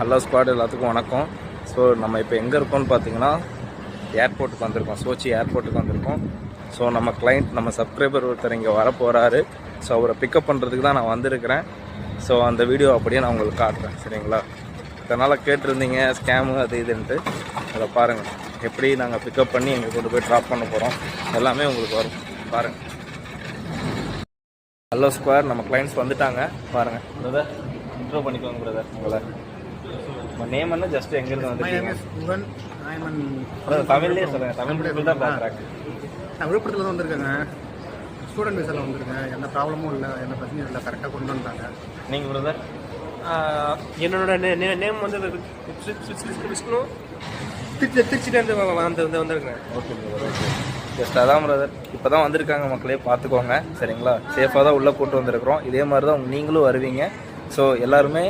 Hello squad எல்லாத்துக்கும் வணக்கம். So நம்ம இப்போ எங்கே இருக்கோம்னு பார்த்தீங்கன்னா ஏர்போர்ட்டுக்கு வந்திருக்கோம். சோச்சி ஏர்போர்ட்டுக்கு வந்திருக்கோம். ஸோ நம்ம கிளைண்ட் நம்ம சப்ஸ்கிரைபர் ஒருத்தர் இங்கே வர போகிறாரு ஸோ அவரை பிக்கப் பண்ணுறதுக்கு தான் நான் வந்திருக்கிறேன். ஸோ அந்த வீடியோ அப்படியே நான் உங்களுக்கு காட்டுறேன். சரிங்களா? இதனால் கேட்டிருந்தீங்க ஸ்கேமு அது இதுன்ட்டு. அதை பாருங்கள் எப்படி நாங்கள் பிக்கப் பண்ணி எங்கே கொண்டு போய் ட்ராப் பண்ண போகிறோம் எல்லாமே உங்களுக்கு வரும். பாருங்கள் ஹலோ ஸ்கொயர் நம்ம கிளைண்ட்ஸ் வந்துட்டாங்க. பாருங்கள் பிரதர் இன்ட்ரோ பண்ணிக்கோங்க பிரதர் உங்களை. உங்கள் நேம் என்ன ஜஸ்ட் எங்கேருந்து பிரதர் தமிழ்லேயே சொல்லுங்கள் தமிழ் தான் பார்க்குறாங்க நான் விழுப்புரத்துல தான் வந்திருக்கேங்க. ஸ்டூடெண்ட் விசாவில் வந்திருக்கேன். எந்த ப்ராப்ளமும் இல்லை. எந்த பிரச்சனையும் இல்லை. கரெக்டாக கொண்டு வந்துட்டாங்க. நீங்கள் பிரதர் என்னோட நேம் வந்து விஷ்ணு- திருச்சி திருச்சிலேருந்து வந்து வந்து வந்திருக்கேன். ஓகே பிரதர் ஓகே ஜஸ்ட் அதான் பிரதர் இப்போ தான் வந்திருக்காங்க மக்களே. பார்த்துக்கோங்க சரிங்களா? சேஃபாக தான் உள்ளே கூட்டு வந்திருக்கிறோம். இதே மாதிரி தான் நீங்களும் வருவீங்க. ஸோ எல்லாருமே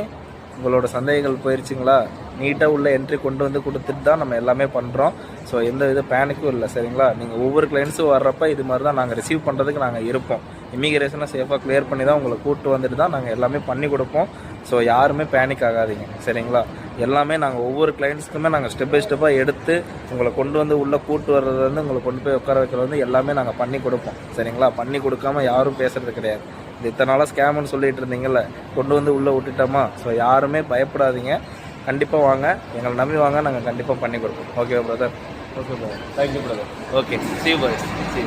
உங்களோட சந்தேகங்கள் போயிருச்சுங்களா? நீட்டாக உள்ள என்ட்ரி கொண்டு வந்து கொடுத்துட்டு தான் நம்ம எல்லாமே பண்ணுறோம் ஸோ எந்த வித பேனிக்கும் இல்லை சரிங்களா? நீங்கள் ஒவ்வொரு கிளைண்ட்ஸும் வர்றப்ப இது மாதிரி தான் நாங்கள் ரிசீவ் பண்ணுறதுக்கு நாங்கள் இருப்போம். இமிகிரேஷனை சேஃபாக க்ளியர் பண்ணி தான் உங்களை கூப்பிட்டு வந்துட்டு தான் நாங்கள் எல்லாமே பண்ணி கொடுப்போம். ஸோ யாருமே பேனிக் ஆகாதீங்க சரிங்களா? எல்லாமே நாங்கள் ஒவ்வொரு கிளைண்ட்ஸ்க்குமே நாங்கள் ஸ்டெப் பை ஸ்டெப்பாக எடுத்து உங்களை கொண்டு வந்து உள்ளே கூட்டு வர்றது வந்து உங்களை கொண்டு போய் உட்கார வைக்கிறது வந்து எல்லாமே நாங்கள் பண்ணி கொடுப்போம் சரிங்களா? பண்ணி கொடுக்காம யாரும் பேசுகிறது கிடையாது. இது இத்தனை நாளாக ஸ்கேம்னு சொல்லிட்டு இருந்தீங்கல்ல கொண்டு வந்து உள்ளே விட்டுட்டோமா? ஸோ யாருமே பயப்படாதீங்க. கண்டிப்பாக வாங்க. எங்களை நம்பி வாங்க. நாங்கள் கண்டிப்பாக பண்ணி கொடுப்போம். Okay brother okay brother thank you brother okay see bye see